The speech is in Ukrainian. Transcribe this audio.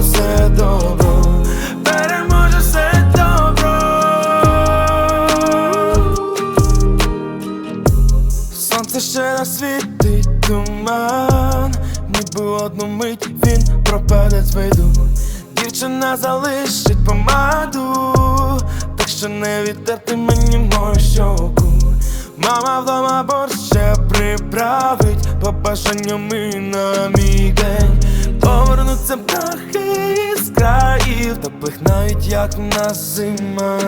переможе все добро, переможе все добро. Сонце ще насвітить туман, ніби одну мить він пропаде з виду. Дівчина залишить помаду, так що не відтерти мені мою щоку. Мама вдома борщ ще приправить по бажанням і на мій день. Птахи з країв, як на зима.